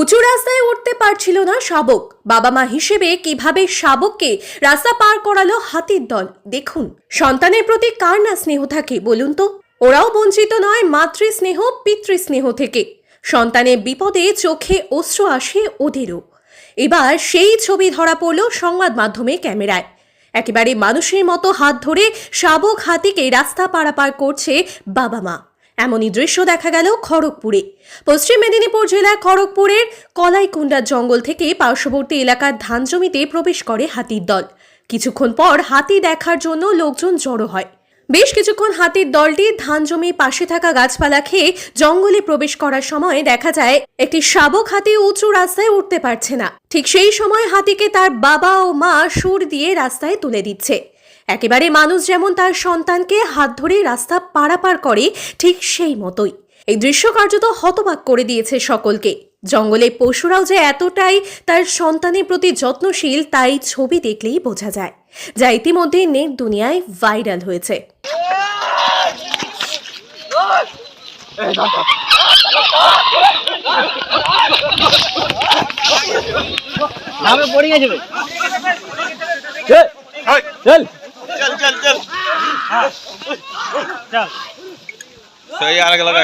উঁচু রাস্তায় উঠতে পারছিল না শাবক। বাবা মা হিসেবে কীভাবে শাবককে রাস্তা পার করালো হাতির দল? দেখুন, সন্তানের প্রতি কার না স্নেহ থাকে বলুন তো? ওরাও বঞ্চিত নয়, মাতৃস্নেহ, পিতৃস্নেহ থেকে। সন্তানের বিপদে চোখে অশ্রু আসে ওদেরও। এবার সেই ছবি ধরা পড়ল সংবাদ মাধ্যমে ক্যামেরায়। একেবারে মানুষের মতো হাত ধরে শাবক হাতিকে রাস্তা পারাপার করছে বাবা মা এমনই দৃশ্য দেখা গেল খড়গপুরে। পশ্চিম মেদিনীপুর জেলার খড়গপুরের কলাইকুণ্ডার জঙ্গল থেকে পার্শ্ববর্তী এলাকার ধান জমিতে প্রবেশ করে হাতির দল। কিছুক্ষণ পর হাতি দেখার জন্য লোকজন জড়ো হয়। বেশ কিছুক্ষণ হাতির দলটি ধান জমির পাশে থাকা গাছপালা খেয়ে জঙ্গলে প্রবেশ করার সময় দেখা যায়, একটি শাবক হাতি উঁচু রাস্তায় উঠতে পারছে না। ঠিক সেই সময় হাতিকে তার বাবা ও মা সুর দিয়ে রাস্তায় তুলে দিচ্ছে। একেবারে মানুষ যেমন তার সন্তানকে হাত ধরে রাস্তা পারাপার করে ঠিক সেই মতোই। এই দৃশ্য কার্যত হতবাক করে দিয়েছে সকলকে। জঙ্গলে পশুরাও যে এতটাই তার সন্তানের প্রতি যত্নশীল তাই ছবি দেখলেই বোঝা যায়। যা ইতিমধ্যে নেট দুনিয়ায় ভাইরাল হয়েছে। পড়ে গেছে চল চল চল। চল সেই আর লাগা